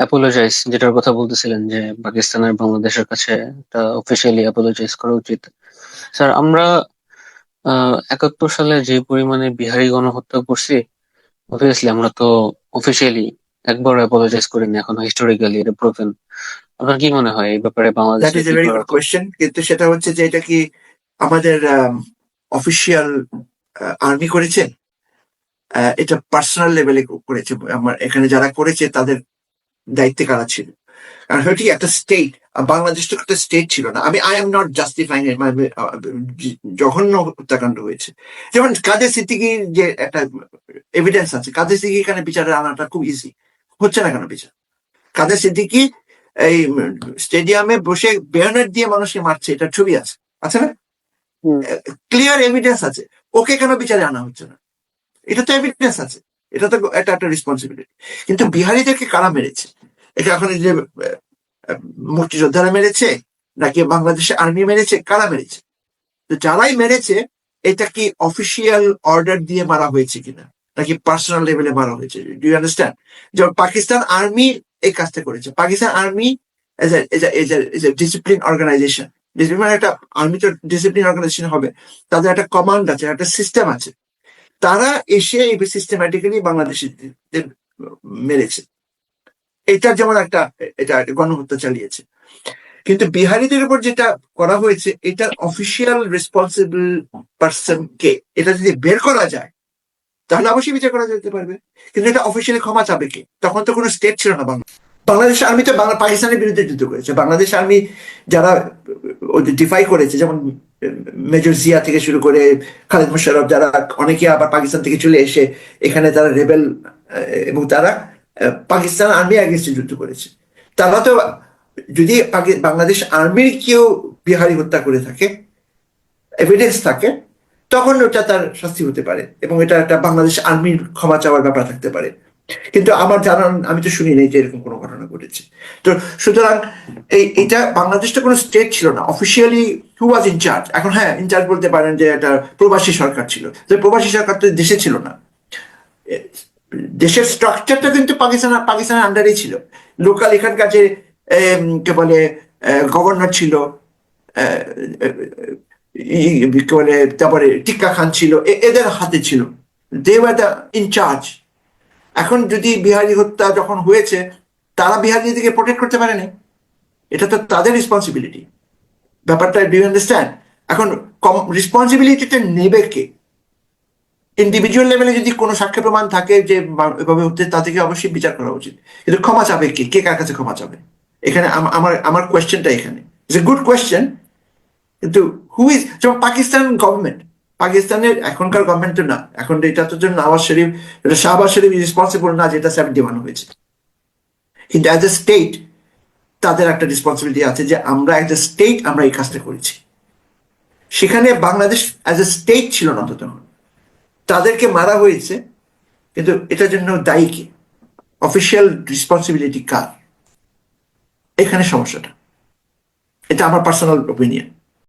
Apologize যেটার কথা বলতেছিলেন যে পাকিস্তানের বাংলাদেশের কাছে একটা অফিসিয়ালি অ্যাপোলোজাইজ করা উচিত। স্যার আমরা একাত্তর সালে যে পরিমাণে বিহারি গণহত্যা করছি অবভিয়াসলি আমরা তো অফিসিয়ালি একবার অ্যাপোলোজাইজ করিনি এখন হিস্টোরিক্যালি এটা প্রুভেন আপনার কি মনে হয় এই ব্যাপারে Bangladesh that is a very good question কিন্তু সেটা হচ্ছে যে এটা কি আমাদের অফিসিয়াল আর্মি করেছে? এটা পার্সোনাল লেভেলে করেছে। আমার এখানে যারা করেছে তাদের দায়িত্বে কারা ছিল? কারণ হয়তো একটা স্টেট বাংলাদেশ তো একটা স্টেট ছিল না। আমি আই এম নট জাস্টিফাইং জঘন্য হত্যাকাণ্ড হয়েছে। যেমন কাদের সিদ্দিকির যে একটা এভিডেন্স আছে কাদের সিদ্দিকি এখানে বিচারে আনাটা খুব ইজি হচ্ছে না কেন বিচার? কাদের সিদ্দিকি এই স্টেডিয়ামে বসে বেয়নেট দিয়ে মানুষকে মারছে এটা ছবি আছে। আছে না? ক্লিয়ার এভিডেন্স আছে। ওকে কেন বিচারে আনা হচ্ছে না? এটা তো এভিডেন্স আছে। এটা তো এটা একটা রেসপন্সিবিলিটি কিন্তু বিহারিদেরকে কারা মেরেছে? এটা এখন যে মুক্তিযোদ্ধারা মেরেছে, নাকি বাংলাদেশের আর্মি মেরেছে, কারা মেরেছে? তো যারাই মেরেছে, এটা কি অফিসিয়াল অর্ডার দিয়ে মারা হয়েছে কিনা? নাকি পার্সোনাল লেভেলে মারা হয়েছে? ডু আন্ডারস্ট্যান্ড যেমন পাকিস্তান আর্মি এই কাজটা করেছে। Pakistan army discipline organisation discipline একটা আর্মি তো ডিসিপ্লিন অর্গানাইজেশন হবে। তাদের একটা কমান্ড আছে, একটা সিস্টেম আছে। তারা এসে এই সিস্টেম্যাটিক্যালি বাংলাদেশিদের মেরেছে। এটা যেমন একটা, এটা গণহত্যা চালিয়েছে। কিন্তু বিহারিদের উপর যেটা করা হয়েছে এটার অফিসিয়াল রেসপন্সিবল পার্সন কে, এটা যদি বের করা যায়, তাহলে অবশ্যই বিচার করা যেতে পারবে। কিন্তু এটা অফিসিয়ালি ক্ষমা চাবে কে? তখন তো কোনো স্টেট ছিল না বাংলা বাংলাদেশ আর্মি তো বাংলা, পাকিস্তানের বিরুদ্ধে যুদ্ধ করেছে। বাংলাদেশ আর্মি যারা ডিফাই করেছে, যেমন মেজর জিয়া থেকে শুরু করে খালেদ মোশারফ যারা অনেকে আবার পাকিস্তান থেকে চলে এসে এখানে তারা রেবেল এবং তারা পাকিস্তান আর্মি অ্যাগেন্স্টে যুদ্ধ করেছে। তারা তো, যদি বাংলাদেশ আর্মির কেউ বিহারি হত্যা করে থাকে এভিডেন্স থাকে, তখন ওটা তার শাস্তি হতে পারে এবং এটা একটা বাংলাদেশ আর্মির ক্ষমা চাওয়ার ব্যাপার থাকতে পারে। কিন্তু আমার জানান আমি তো শুনি নাই যে এরকম কোনো ঘটনা ঘটেছে। তো সুতরাং এই, এটা বাংলাদেশ তো কোনো স্টেট ছিল না। অফিসিয়ালি হু ওয়াজ ইনচার্জ এখন হ্যাঁ ইনচার্জ বলতে পারেন যে এটা প্রবাসী সরকার ছিল। তো প্রবাসী সরকার তো দেশে ছিল না। দেশের স্ট্রাকচারটা কিন্তু পাকিস্তান, পাকিস্তানের আন্ডারেই ছিল। লোকাল এখানকার যে কে বলে গভর্নর ছিল কি বলে, তারপরে টিক্কা খান ছিল এদের হাতে ছিল। দে ওয়ার দ্য ইনচার্জ এখন যদি বিহারি হত্যা যখন হয়েছে, তারা বিহারিদেরকে প্রোটেক্ট করতে পারেনি। এটা তো তাদের রেসপন্সিবিলিটি ব্যাপারটা ডু আন্ডারস্ট্যান্ড এখন কম রেসপন্সিবিলিটিটা নেবে কে? ইন্ডিভিজুয়াল লেভেলে যদি কোনো সাক্ষ্য প্রমাণ থাকে যে এভাবে হচ্ছে তাদেরকে অবশ্যই বিচার করা উচিত। কিন্তু ক্ষমা চাবে কে? কে কার কাছে ক্ষমা চাবে? এখানে আম- আমার আমার কোয়েশ্চেনটা এখানে। ইটস এ গুড কোয়েশ্চেন কিন্তু হু ইজ যেমন পাকিস্তান গভর্নমেন্ট পাকিস্তানের এখনকার গভর্নমেন্ট না, এখন এটা তো জন্য নওয়াজ শরীফ, এটা শাহবাজ শরীফ রেসপন্সিবল না যেটা সেভেন্টি ওয়ান হয়েছে। কিন্তু অ্যাজ এ স্টেট তাদের একটা রেসপন্সিবিলিটি আছে যে আমরা অ্যাজ এ স্টেট আমরা এই কাজটা করেছি। সেখানে বাংলাদেশ অ্যাজ এ স্টেট ছিল না তো তখন তাদেরকে মারা হয়েছে, কিন্তু এটার জন্য দায়ী কে? অফিসিয়াল রেসপন্সিবিলিটি কার? এখানে সমস্যাটা। এটা আমার পার্সোনাল ওপিনিয়ন